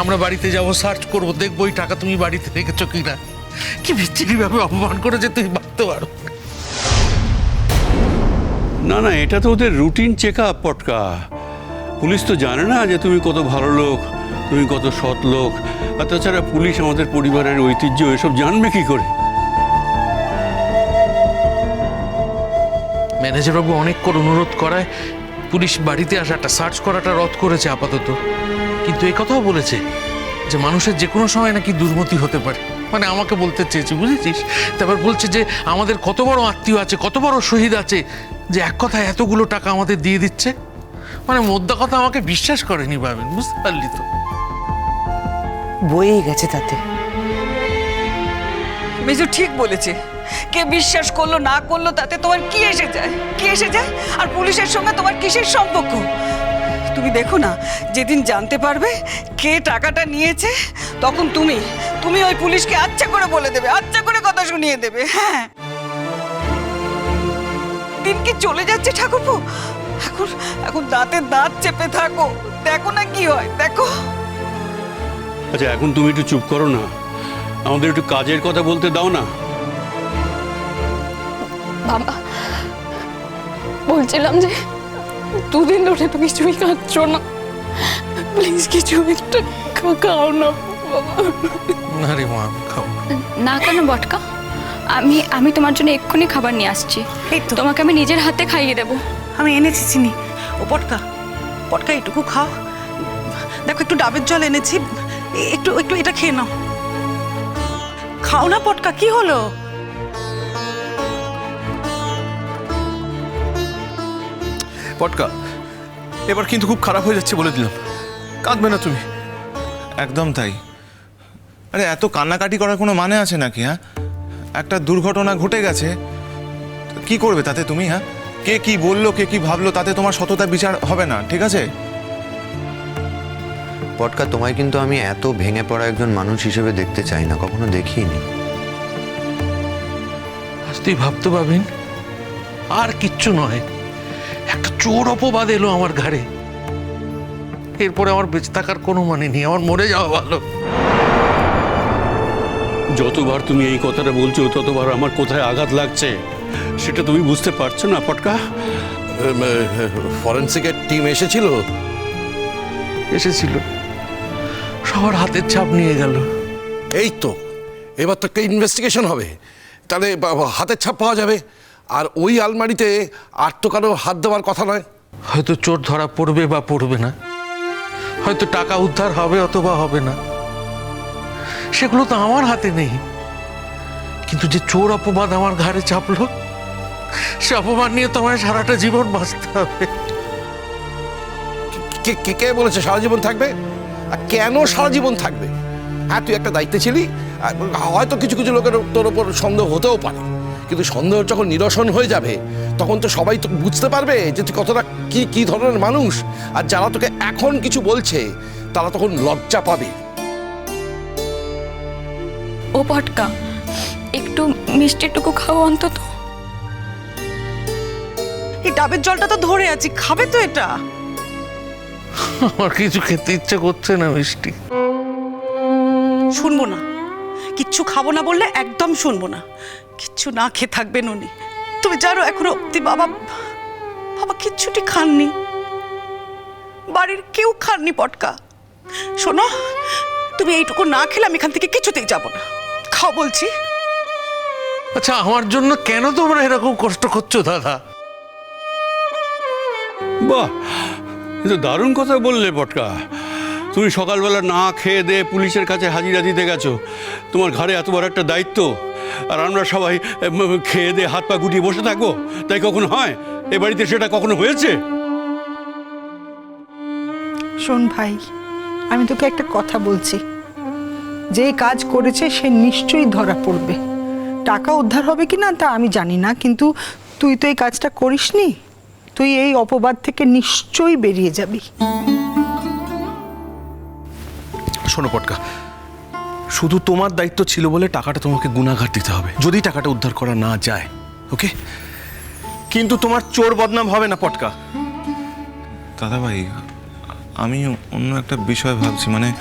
আমরা বাড়িতে যাব সার্চ করব, দেখব ওই টাকা তুমি বাড়িতে রেখেছো কিনা। কি বিচ্ছিরি ভাবে অপমান করেছে তুমি ভাবতে পারো? না না, এটা তো ওদের রুটিন চেক আপ পটকা। পুলিশ তো জানে না যে তুমি কত ভালো লোক, তুমি কত সৎ লোক। আর তাছাড়া পুলিশ আমাদের পরিবারের ঐতিহ্য, এসব জানবে কি করে? ম্যানেজার বাবু অনেক করে অনুরোধ করায় পুলিশ বাড়িতে আসাটা, সার্চ করাটা রদ করেছে আপাতত। কিন্তু এই কথাও বলেছে যে মানুষের যে কোনো সময় নাকি দুর্মতি হতে পারে। মানে আমাকে বলতে চেয়েছি, বুঝেছিস? তারপর বলছে যে আমাদের কত বড় আত্মীয় আছে, কত বড় শহীদ আছে, যে এক কথায় এতগুলো টাকা আমাদের দিয়ে দিচ্ছে। মানে মোদ্দা কথা আমাকে বিশ্বাস করেনি ভাবেন, বুঝতে পারলি তো? বয়েই গেছে তাতে। মেজো ঠিক বলেছে। কে বিশ্বাস করল, না করল, তাতে তোমার কি এসে যায়? কি এসে যায়? আর পুলিশের সঙ্গে তোমার কিসের সম্পর্ক? তুমি দেখো না, যেদিন জানতে পারবে কে টাকাটা নিয়েছে, তখন তুমি তুমি ওই পুলিশকে আচ্ছা করে বলে দেবে আচ্ছা করে কথা শুনিয়ে দেবে। হ্যাঁ। দিন কি চলে যাচ্ছে ঠাকুরপো? এখন এখন দাঁতে দাঁত চেপে থাকো। দেখো না কি হয়, দেখো। আচ্ছা এখন তুমি একটু চুপ করো না। আমাদের একটু কাজের কথা বলতে দাও না। বাবা বলছিলাম যে দুদিন ধরে তো কিছুই খাচ্ছ না। প্লিজ কিছু একটা খাও না না রে মা আমি না। না কেন বটকা? আমি আমি তোমার জন্য এক্ষুনি খাবার নিয়ে আসছি। এই তো। তোমাকে আমি নিজের হাতে খাইয়ে দেবো। আমি এনেছি চিনি। ও পটকা পটকা এটুকু খাও। দেখো একটু ডাবের জল এনেছি। একটু একটু এটা খেয়ে নাও। খাও না পটকা, কি হলো? পটকা, এবার কিন্তু খুব খারাপ হয়ে যাচ্ছে বলে দিলাম। কাঁদবে না তুমি। একদম তাই। আরে, এত কান্নাকাটি করার কোনো মানে আছে নাকি হ্যাঁ? একটা দুর্ঘটনা ঘটে গেছে, কি করবে তাতে তুমি হ্যাঁ? কে কি বলল, কে কি ভাবলো, তাতে তোমার সততা বিচার হবে না, ঠিক আছে? পটকা তোমায় কিন্তু আমি এত ভেঙে পড়া একজন মানুষ হিসেবে দেখতে চাই না কখনো দেখিনি আজ তুই ভাবতে পারবেন আর কিচ্ছু নয়। একটা চোর অপবাদ এলো আমার ঘাড়ে। এরপরে আমার বেঁচে থাকার কোনো মানে নেই আমার মরে যাওয়া ভালো। যতবার তুমি এই কথাটা বলছো ততবার আমার কোথায় আঘাত লাগছে সেটা তুমি বুঝতে পারছ না পটকা? ফরেন্সিকের টিম এসেছিল? এসেছিল। সবার হাতের ছাপ নিয়ে গেল। এই তো এবার তো একটা ইনভেস্টিগেশন হবে। তাহলে হাতের ছাপ পাওয়া যাবে। আর ওই আলমারিতে আর তো কারও হাত দেওয়ার কথা নয়। হয়তো চোর ধরা পড়বে বা পড়বে না। হয়তো টাকা উদ্ধার হবে অথবা হবে না। সেগুলো তো আমার হাতে নেই। কিন্তু যে চোর অপবাদ আমার ঘাড়ে চাপলো সে অপমান নিয়ে তোমায় সারাটা জীবন বাঁচতে হবে। কে কে কে বলেছে সারা জীবন থাকবে? কেন সারা জীবন থাকবে? হ্যাঁ তুই একটা দায়িত্বে ছিলি আর হয়তো কিছু কিছু লোকের তোর ওপর সন্দেহ হতেও পারে। কিন্তু সন্দেহ যখন নিরসন হয়ে যাবে তখন তো সবাই তো বুঝতে পারবে যে তুই কতটা কি কি ধরনের মানুষ। আর যারা তোকে এখন কিছু বলছে তারা তখন লজ্জা পাবে। ও পটকা একটু মিষ্টিটুকু খাও অন্তত। এই ডাবের জলটা তো ধরে আছি খাবে তো এটা? আমার কিছু খেতে ইচ্ছে করছে না মিষ্টি। শুনব না। কিচ্ছু খাব না বললে একদম শুনব না। কিচ্ছু না খেয়ে থাকবেন উনি। তুমি জানো এখনও অব্দি বাবা বাবা কিচ্ছুটি খাননি। বাড়ির কেউ খাননি পটকা। শোনো তুমি এইটুকু না খেলে আমি এখান থেকে কিছুতেই যাব না। খাও বলছি। আচ্ছা আমার জন্য কেন তোমরা এরকম কষ্ট করছ দাদা? বাহ! এ তো দারুণ কথা বললে পটকা তুমি সকালবেলা না খেয়ে দিয়ে পুলিশের কাছে হাজিরা দিতে গেছো। তোমার ঘরে এত বড় একটা দায়িত্ব। আর আমরা সবাই খেয়ে দিয়ে হাত পা গুটিয়ে বসে থাকব? তাই কখনো হয়? এ বাড়িতে সেটা কখনো হয়েছে? শোন ভাই, আমি তোকে একটা কথা বলছি। যে কাজ করেছে সে নিশ্চয়ই ধরা পড়বে। টাকা উদ্ধার হবে কি না তা আমি জানি না, কিন্তু তুই তো এই কাজটা করিসনি। তুই এই অপবাদ থেকে নিশ্চয়ই বেরিয়ে যাবি। শোনো পটকা শুধু তোমার দায়িত্ব ছিল বলে টাকাটা তোমাকে গুণাঘাট দিতে হবে যদি টাকাটা উদ্ধার করা না যায় ওকে? কিন্তু তোমার চোর বদনাম হবে না পটকা। দাদা ভাই আমি অন্য একটা বিষয় ভাবছি মানে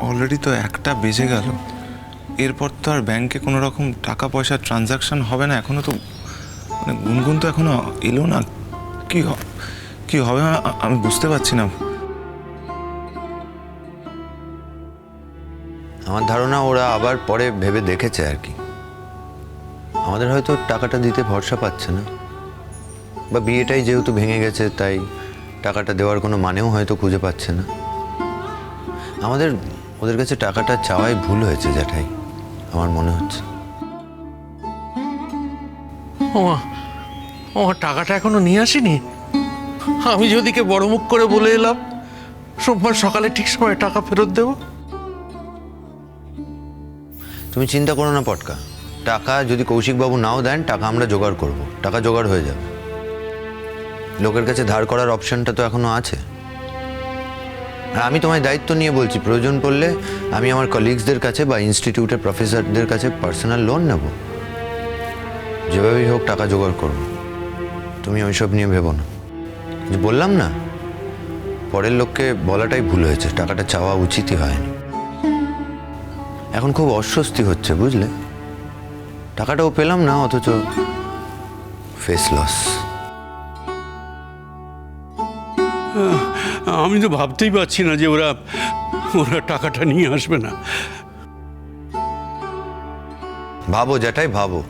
অলরেডি তো একটা বেজে গেল এরপর তো আর ব্যাংকে কোনো রকম টাকা পয়সার ট্রানজাকশন হবে না এখনও তো মানে গুনগুন তো এখনও এলো না কি কি হবে? আমি বুঝতে পারছি না। আমার ধারণা ওরা আবার পরে ভেবে দেখেছে আর কি। আমাদের হয়তো টাকাটা দিতে ভরসা পাচ্ছে না। বা বিয়েটাই যেহেতু ভেঙে গেছে তাই টাকাটা দেওয়ার কোনো মানেও হয়তো খুঁজে পাচ্ছে না। আমাদের ওদের কাছে টাকাটা চাওয়াই ভুল হয়েছে জ্যাঠাই আমার মনে হচ্ছে। ওমা টাকাটা এখনও নিয়ে আসিনি? আমি যদিকে বড় মুখ করে বলে এলাম, সোমবার সকালে ঠিক সময় টাকা ফেরত দেবো। তুমি চিন্তা করো না, পটকা। টাকা যদি কৌশিকবাবু নাও দেন, টাকা আমরা জোগাড় করব। টাকা জোগাড় হয়ে যাবে। লোকের কাছে ধার করার অপশনটা তো এখনও আছে। আর আমি তোমায় দায়িত্ব নিয়ে বলছি, প্রয়োজন পড়লে আমি আমার কলিগসদের কাছে বা ইনস্টিটিউটের প্রফেসরদের কাছে পার্সোনাল লোন নেব। যেভাবেই হোক টাকা জোগাড় করব। তুমি ওইসব নিয়ে ভেবো না। যে বললাম না পরের লোককে বলাটাই ভুল হয়েছে টাকাটা চাওয়া উচিতই হয়নি। এখন খুব অস্বস্তি হচ্ছে বুঝলে? টাকাটাও পেলাম না অথচ ফেস লস আমি তো ভাবতেই পারছি না যে ওরা ওরা টাকাটা নিয়ে আসবে না। ভাবো যেটাই ভাবো।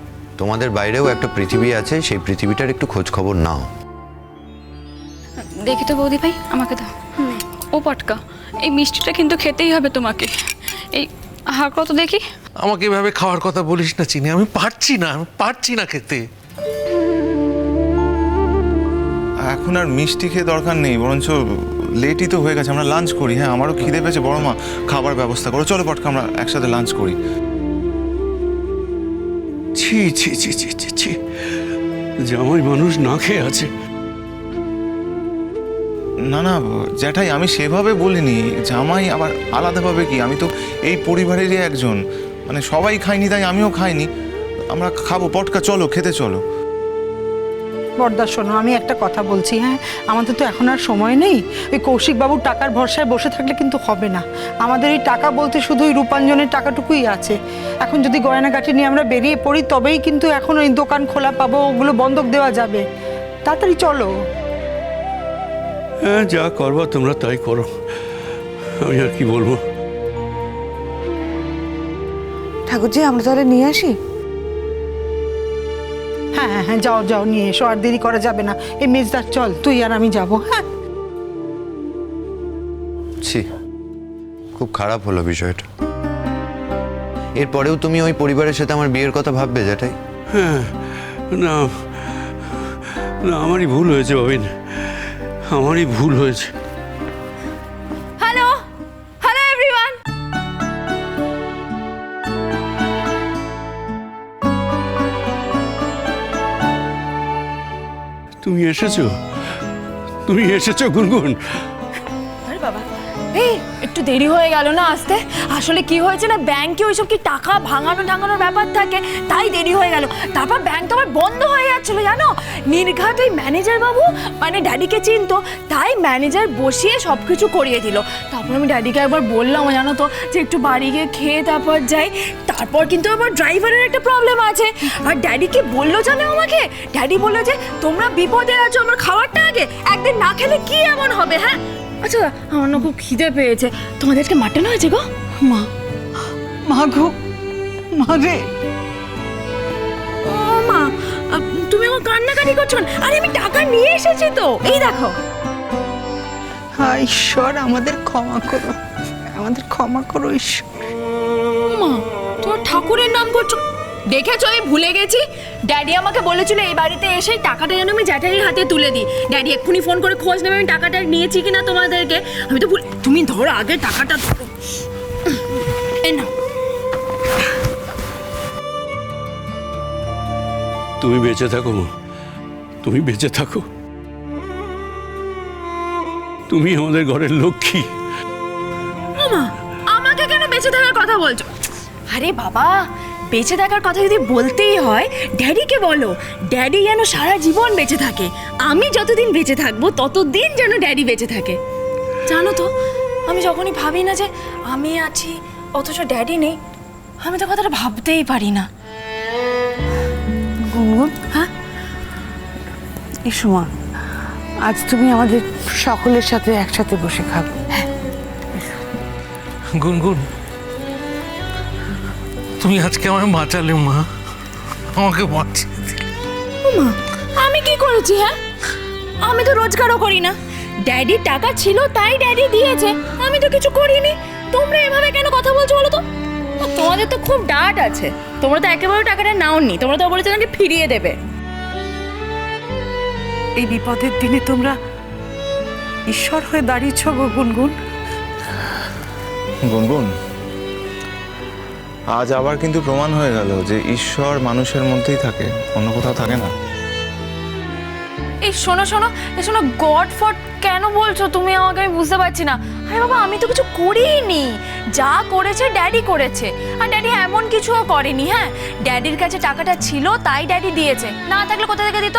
তোমাদের বাইরেও একটা পৃথিবী আছে সেই পৃথিবীটার একটু খোঁজ খবর নাও। দেখি তো বৌদি ভাই আমাকে দাও। ও পটকা এই মিষ্টিটা কিন্তু খেতেই হবে তোমাকে। এই হা কত দেখি? আমাকে এভাবে খাওয়ার কথা বলিস না চিনি। আমি পারছি না আমি পারছি না খেতে। এখন আর মিষ্টি খেয়ে দরকার নেই বরঞ্চ লেটই তো হয়ে গেছে। আমরা লাঞ্চ করি হ্যাঁ আমারও খিদে পেয়েছে। বড় মা খাবার ব্যবস্থা করো। চলো পটকা আমরা একসাথে লাঞ্চ করি। ছি ছি ছি ছি ছি ছি। জামাই মানুষ না খেয়ে আছে। না না, জ্যাঠাই, আমি সেভাবে বলিনি। জামাই আবার আলাদাভাবে কি? আমি তো এই পরিবারেরই একজন। মানে সবাই খাইনি তাই আমিও খাইনি। আমরা খাব, পটকা, চলো, খেতে চলো। বর্দা শোনো আমি একটা কথা বলছি হ্যাঁ? আমাদের তো এখন আর সময় নেই। ওই কৌশিকবাবুর টাকার ভরসায় বসে থাকলে কিন্তু হবে না। আমাদের এই টাকা বলতে শুধু ওই রূপাঞ্জনের টাকাটুকুই আছে। এখন যদি গয়নাগাঠি নিয়ে আমরা বেরিয়ে পড়ি তবেই কিন্তু এখন ওই দোকান খোলা পাবো ওগুলো বন্ধক দেওয়া যাবে। তাড়াতাড়ি চলো। হ্যাঁ যা করবা তোমরা তাই করো। আমি আর কি বলব? ঠাকুরজি আমরা তাহলে নিয়ে আসি? হ্যাঁ হ্যাঁ হ্যাঁ যাও যাও নিয়ে এসো আর দেরি করা যাবে না। এই মেজদার চল তুই আর আমি যাব হ্যাঁ? ছি খুব খারাপ হলো বিষয়টা। এরপরেও তুমি ওই পরিবারের সাথে আমার বিয়ের কথা ভাববে যেটাই হ্যাঁ না না আমারই ভুল হয়েছে অবিন। আমারই ভুল হয়েছে। তুমি এসেছ? তুমি এসেছ গুনগুন। এই, একটু দেরি হয়ে গেল না আসতে? আসলে কি হয়েছে না ব্যাংকে ওইসব কি টাকা ভাঙানো ঢাঙানোর ব্যাপার থাকে? তাই দেরি হয়ে গেল। তারপর ব্যাংক তো আমার বন্ধ হয়ে যাচ্ছিল, জানো? নির্ঘাত ওই ম্যানেজার বাবু মানে ড্যাডিকে চিনতো, তাই ম্যানেজার বসিয়ে সব কিছু করিয়ে দিল। তারপর আমি ড্যাডিকে একবার বললাম, জানো তো, যে একটু বাড়ি গিয়ে খেয়ে তারপর যাই। তারপর কিন্তু আবার ড্রাইভারের একটা প্রবলেম আছে। আর ড্যাডি কি বলল জানো আমাকে? ড্যাডি বলল যে, তোমরা বিপদে আছো, আমার খাবারটা আগে। একদিন না খেলে কি এমন হবে হ্যাঁ? আচ্ছা আমার না খুব খিদে পেয়েছে। তোমাদের আজকে মাটন হয়েছে গো? মা মা গো মা রে। ও মা তুমি আমার কান্নাকাটি করছ আরে আমি টাকা নিয়ে এসেছি তো। এই দেখো। হ্যাঁ ঈশ্বর আমাদের ক্ষমা করো। আমাদের ক্ষমা করো ঈশ্বর। মা তোমার ঠাকুরের নাম করছ? দেখেছ আমি ভুলে গেছি। ড্যাডি আমাকে বলেছিল এই বাড়িতে এসে টাকাটা যেন আমি জ্যাঠাইয়ের হাতে তুলে দিই। ড্যাডি এক্ষুনি ফোন করে খোঁজ নেবে আমি টাকাটা নিয়েছি কিনা তোমাদেরকে। আমি তো ভুল তুমি ধরো আগে টাকাটা ধরো। তুমি বেঁচে থাকো তুমি বেঁচে থাকো। তুমি আমাদের ঘরের লক্ষ্মী। আমাকে কেন বেঁচে থাকার কথা বলছো? আরে বাবা বেঁচে থাকার কথা যদি বলতেই হয় ড্যাডিকে বলো ড্যাডি যেন সারা জীবন বেঁচে থাকে। আমি যতদিন বেঁচে থাকব ততদিন যেন ড্যাডি বেঁচে থাকে। জানো তো আমি যখনই ভাবি না যে আমি আছি অথচ ড্যাডি নেই আমি তো কথাটা ভাবতেই পারি না। গুনগুন হ্যাঁ? এসো মা আজ তুমি আমাদের সকলের সাথে একসাথে বসে খাবে। গুনগুন তুমি আজকে আমায় বাঁচালে মা। আমাকে বাঁচিয়ে দিলে। মা আমি কি করেছি হ্যাঁ? আমি তো রোজগারও করি না। ড্যাডির টাকা ছিল তাই ড্যাডি দিয়েছে। আমি তো কিছু করিনি। তোমরা এভাবে কেন কথা বলছো বলো তো? তোমাদের তো খুব ডাট আছে। তোমরা তো একেবারে টাকাটা নাওনি। তোমরা তো বলেছ নাকি ফিরিয়ে দেবে। এই বিপদের দিনে তোমরা ঈশ্বর হয়ে দাঁড়িয়েছ গো গুনগুন। গুনগুন আজ আবার কিন্তু প্রমাণ হয়ে গেল যে ঈশ্বর মানুষের মধ্যেই থাকে অন্য কোথাও থাকে না এই শোনো শোনো এই শোনো গড ফট কেন বলছো তুমি আমাকে আমি বুঝতে পারছি না আরে বাবা আমি তো কিছু করিনি যা করেছে ড্যাডি করেছে আর ড্যাডি এমন কিছুও করেনি হ্যাঁ ড্যাডির কাছে টাকাটা ছিল তাই ড্যাডি দিয়েছে না থাকলে কোথা থেকে দিত